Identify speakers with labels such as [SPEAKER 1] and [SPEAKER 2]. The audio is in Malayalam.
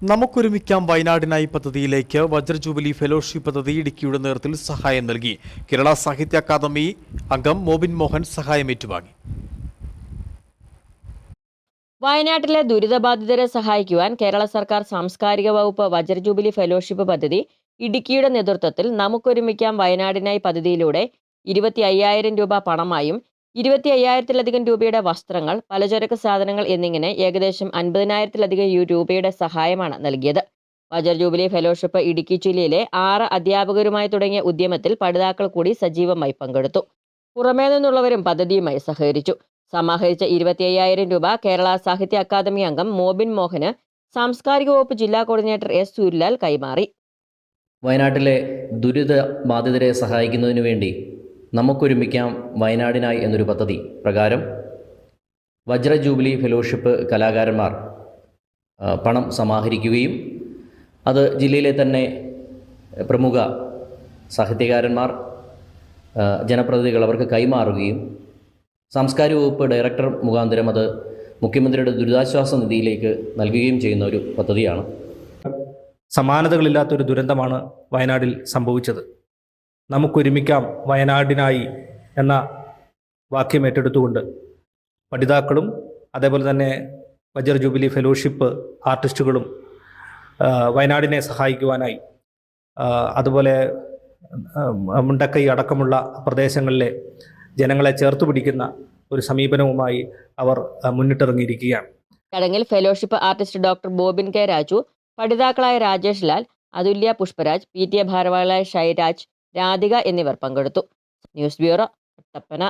[SPEAKER 1] നമുക്കൊരുമിക്കാം വയനാടിനായി പദ്ധതിയിലേക്ക് വജ്രജൂബിലി ഫെലോഷിപ്പ് പദ്ധതി ഇടുക്കിയുടെ നേതൃത്വത്തിൽ സഹായം നൽകി. കേരള സാഹിത്യ അക്കാദമി അംഗം മോബിൻ മോഹൻ സഹായം ഏറ്റുവാങ്ങി
[SPEAKER 2] വയനാട്ടിലെ ദുരിതബാധിതരെ സഹായിക്കുവാൻ കേരള സർക്കാർ സാംസ്കാരിക വകുപ്പ് വജ്രജൂബിലി ഫെലോഷിപ്പ് പദ്ധതി ഇടുക്കിയുടെ നേതൃത്വത്തിൽ നമുക്കൊരുമിക്കാം വയനാടിനായി പദ്ധതിയിലൂടെ ഇരുപത്തി അയ്യായിരം രൂപ പണമായും ഇരുപത്തി അയ്യായിരത്തിലധികം രൂപയുടെ വസ്ത്രങ്ങൾ പലചരക്ക് സാധനങ്ങൾ എന്നിങ്ങനെ ഏകദേശം അൻപതിനായിരത്തിലധികം രൂപയുടെ സഹായമാണ് നൽകിയത്. വജ്രജൂബിലി ഫെലോഷിപ്പ് ഇടുക്കി ജില്ലയിലെ ആറ് അധ്യാപകരുമായി തുടങ്ങിയ ഉദ്യമത്തിൽ പഠിതാക്കൾ കൂടി സജീവമായി പങ്കെടുത്തു. പുറമേ നിന്നുള്ളവരും പദ്ധതിയുമായി സഹകരിച്ചു. സമാഹരിച്ച ഇരുപത്തി അയ്യായിരം രൂപ കേരള സാഹിത്യ അക്കാദമി അംഗം മോബിൻ മോഹന് സാംസ്കാരിക വകുപ്പ് ജില്ലാ കോർഡിനേറ്റർ എസ് സൂര്യലാൽ കൈമാറി.
[SPEAKER 3] വയനാട്ടിലെ ദുരിത ബാധിതരെ സഹായിക്കുന്നതിനു വേണ്ടി നമുക്കൊരുമിക്കാം വയനാടിനായി എന്നൊരു പദ്ധതി പ്രകാരം വജ്ര ജൂബിലി ഫെലോഷിപ്പ് കലാകാരന്മാർ പണം സമാഹരിക്കുകയും അത് ജില്ലയിലെ തന്നെ പ്രമുഖ സാഹിത്യകാരന്മാർ ജനപ്രതിനിധികൾ അവർക്ക് കൈമാറുകയും സാംസ്കാരിക വകുപ്പ് ഡയറക്ടർ മുഖാന്തരം അത് മുഖ്യമന്ത്രിയുടെ ദുരിതാശ്വാസ നിധിയിലേക്ക് നൽകുകയും ചെയ്യുന്ന ഒരു പദ്ധതിയാണ്.
[SPEAKER 4] സമാനതകളില്ലാത്തൊരു ദുരന്തമാണ് വയനാടിൽ സംഭവിച്ചത്. നമുക്കൊരുമിക്കാം വയനാടിനായി എന്ന വാക്യം ഏറ്റെടുത്തുകൊണ്ട് പഠിതാക്കളും അതേപോലെ തന്നെ വജർ ജൂബിലി ഫെലോഷിപ്പ് ആർട്ടിസ്റ്റുകളും വയനാടിനെ സഹായിക്കുവാനായി അതുപോലെ മുണ്ടക്കൈ അടക്കമുള്ള പ്രദേശങ്ങളിലെ ജനങ്ങളെ ചേർത്ത് പിടിക്കുന്ന ഒരു സമീപനവുമായി അവർ മുന്നിട്ടിറങ്ങിയിരിക്കുകയാണ്.
[SPEAKER 2] ചടങ്ങിൽ fellowship artist doctor Bobin K Raju പഠിതാക്കളായ Rajesh Lal Athulya Pushparaj P T A ഭാരവാഹികളായ ഷൈരാജ് രാധിക എന്നിവർ പങ്കെടുത്തു. News bureau Kattappana